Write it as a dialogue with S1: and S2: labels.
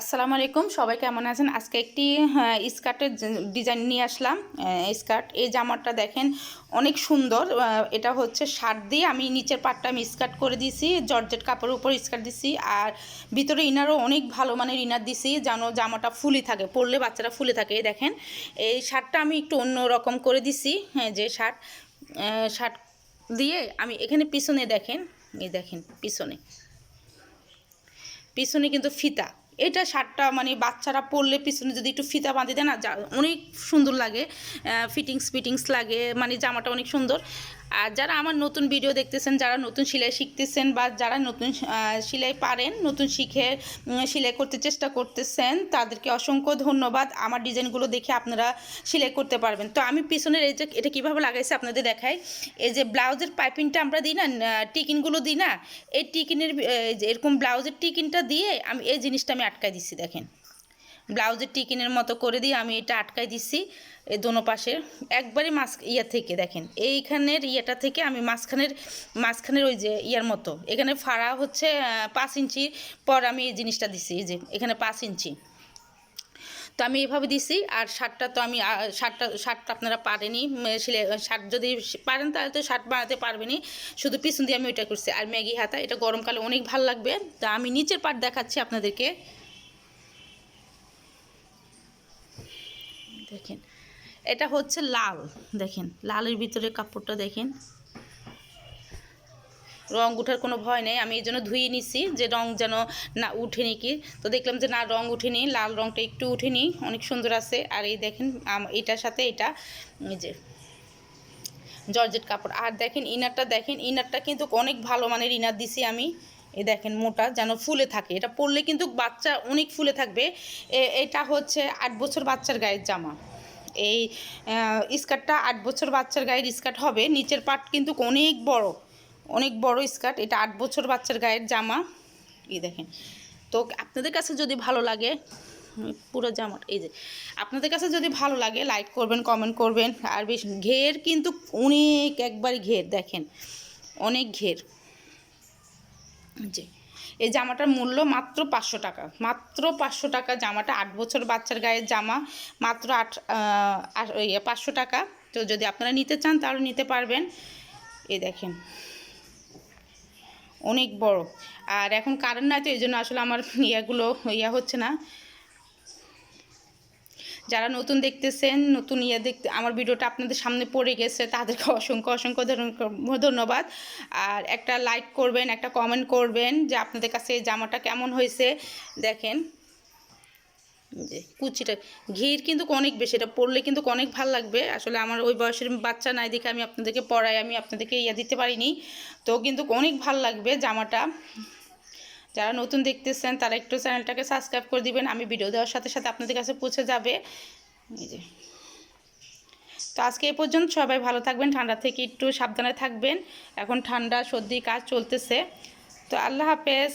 S1: আসসালামু আলাইকুম সবাই কেমন আছেন? আজকে একটি হ্যাঁ, স্কার্টের ডিজাইন নিয়ে আসলাম। স্কার্ট এই জামাটা দেখেন অনেক সুন্দর। এটা হচ্ছে শার্ট দিয়ে আমি নিচের পাটটা আমি স্কার্ট করে দিয়েছি জর্জেট কাপড়ের উপর স্কার্ট দিছি আর ভিতরে ইনারও অনেক ভালো মানের ইনার দিছি যেন জামাটা ফুলি থাকে পরলে বাচ্চারা ফুলে থাকে। এই দেখেন এই শার্টটা আমি একটু অন্য রকম করে দিছি হ্যাঁ যে শার্ট শার্ট দিয়ে আমি এখানে পিছনে দেখেন এই দেখেন পিছনে। পিছনে কিন্তু ফিতা। এটা শার্টটা মানে বাচ্চারা পরলে পিছনে যদি একটু ফিতা বাঁধি দেয় না? অনেক সুন্দর লাগে। ফিটিংস ফিটিংস লাগে মানে জামাটা অনেক সুন্দর। আর যারা আমার নতুন ভিডিও দেখতেছেন, যারা নতুন সেলাই শিখতেছেন বা যারা নতুন সেলাই পারেন, নতুন শিখে সেলাই করতে চেষ্টা করতেছেন, তাদেরকে অসংখ্য ধন্যবাদ। আমার ডিজাইনগুলো দেখে আপনারা সেলাই করতে পারবেন। তো আমি পিছনের এই যে, এটা কীভাবে লাগাইছি আপনাদের দেখাই। এই যে ব্লাউজের পাইপিংটা আমরা দিই না টিকিনগুলো দিই না, এই টিকিনের এরকম ব্লাউজের টিকিনটা দিয়ে আমি এই জিনিসটা আমি আটকাই দিচ্ছি দেখেন। ব্লাউজের টিকিনের মতো করে দিয়ে আমি এটা আটকাই দিচ্ছি এই দোনো পাশের একবারই মাছ ইয়া থেকে দেখেন, এইখানের ইয়েটা থেকে আমি মাঝখানের মাঝখানের ওই যে ইয়ার মতো, এখানে ফাড়া হচ্ছে পাঁচ ইঞ্চি পর আমি এই জিনিসটা দিছি, এই যে এখানে পাঁচ ইঞ্চি। তো আমি এভাবে দিছি, আর শার্টটা তো আমি শার্টটা শার্টটা আপনারা পারেনি সিলে শার্ট যদি পারেন তাহলে তো শার্ট বানাতে পারবেনি শুধু পিছন দিয়ে আমি ওইটা করছি। আর ম্যাগি হাতা, এটা গরমকালে অনেক ভালো লাগবে। তা আমি নিচের পাট দেখাচ্ছি আপনাদেরকে। দেখেন। এটা হচ্ছে লাল, দেখেন। লালের ভিতরে কাপড়টা দেখেন। রং উঠার কোনো ভয় নেই। আমি এই জন্য ধুয়ে নিছি যে রং যেন না উঠেনি কি। তো দেখলাম যে না, রং উঠেনি লাল রংটা একটু উঠেনি অনেক সুন্দর আছে। আর এই দেখেন এটার সাথে এটা, এই যে জর্জেট কাপড়। আর দেখেন, ইনারটা দেখেন। ইনারটা কিন্তু অনেক ভালো মানের ইনার দিছি আমি। এই দেখেন মোটা যেন ফুলে থাকে। এটা পরলে কিন্তু বাচ্চা অনেক ফুলে থাকবে। এ- এটা হচ্ছে আট বছর বাচ্চার গায়ের জামা। এই স্কার্টটা আট বছর বাচ্চার গায়ের স্কার্ট হবে। নিচের পাট কিন্তু অনেক বড়। অনেক বড় স্কার্ট। এটা আট বছর বাচ্চার গায়ের জামা। এই দেখেন। তো আপনাদের কাছে যদি ভালো লাগে, পুরো জামাটা এই যে, আপনাদের কাছে যদি ভালো লাগে লাইক করবেন কমেন্ট করবেন। আর বেশ ঘের কিন্তু অনেক একবারই ঘের, দেখেন। অনেক ঘের। জি। এই জামাটার মূল্য মাত্র পাঁচশো টাকা। মাত্র পাঁচশো টাকা জামাটা, আট বছর বাচ্চার গায়ের জামা, মাত্র আট- ওই পাঁচশো টাকা। তো যদি আপনারা নিতে চান তাহলে নিতে পারবেন। এই দেখেন। অনেক বড়। আর এখন কারেন্ট নাই তো, এই জন্য আসলে আমার ইয়াগুলো ইয়া হচ্ছে না। যারা নতুন দেখতেছেন, নতুন ইয়ে দেখতে আমার ভিডিওটা আপনাদের সামনে পড়ে গেছে, তাদেরকে অসংখ্য অসংখ্য ধন্যবাদ। আর একটা লাইক করবেন, একটা কমেন্ট করবেন যে আপনাদের কাছে জামাটা কেমন হয়েছে। দেখেন যে কুচিটা, ঘির কিন্তু অনেক বেশি, এটা পরলে কিন্তু অনেক ভালো লাগবে। আসলে আমার ওই বয়সের বাচ্চা নাই দেখে আমি আপনাদেরকে পড়াই আমি আপনাদেরকে ইয়ে দিতে পারিনি। তো কিন্তু অনেক ভালো লাগবে জামাটা। যারা নতুন দেখতেছেন, তারা একটু চ্যানেলটাকে সাবস্ক্রাইব করে দিবেন। আমি ভিডিও দেওয়ার সাথে সাথে আপনাদের কাছে পৌঁছে যাবে। যে। তো আজকে এ পর্যন্ত সবাই ভালো থাকবেন, ঠান্ডা থেকে একটু সাবধানে থাকবেন। এখন ঠান্ডা, সর্দি কাজ চলতেছে। তো আল্লাহ হাফেজ।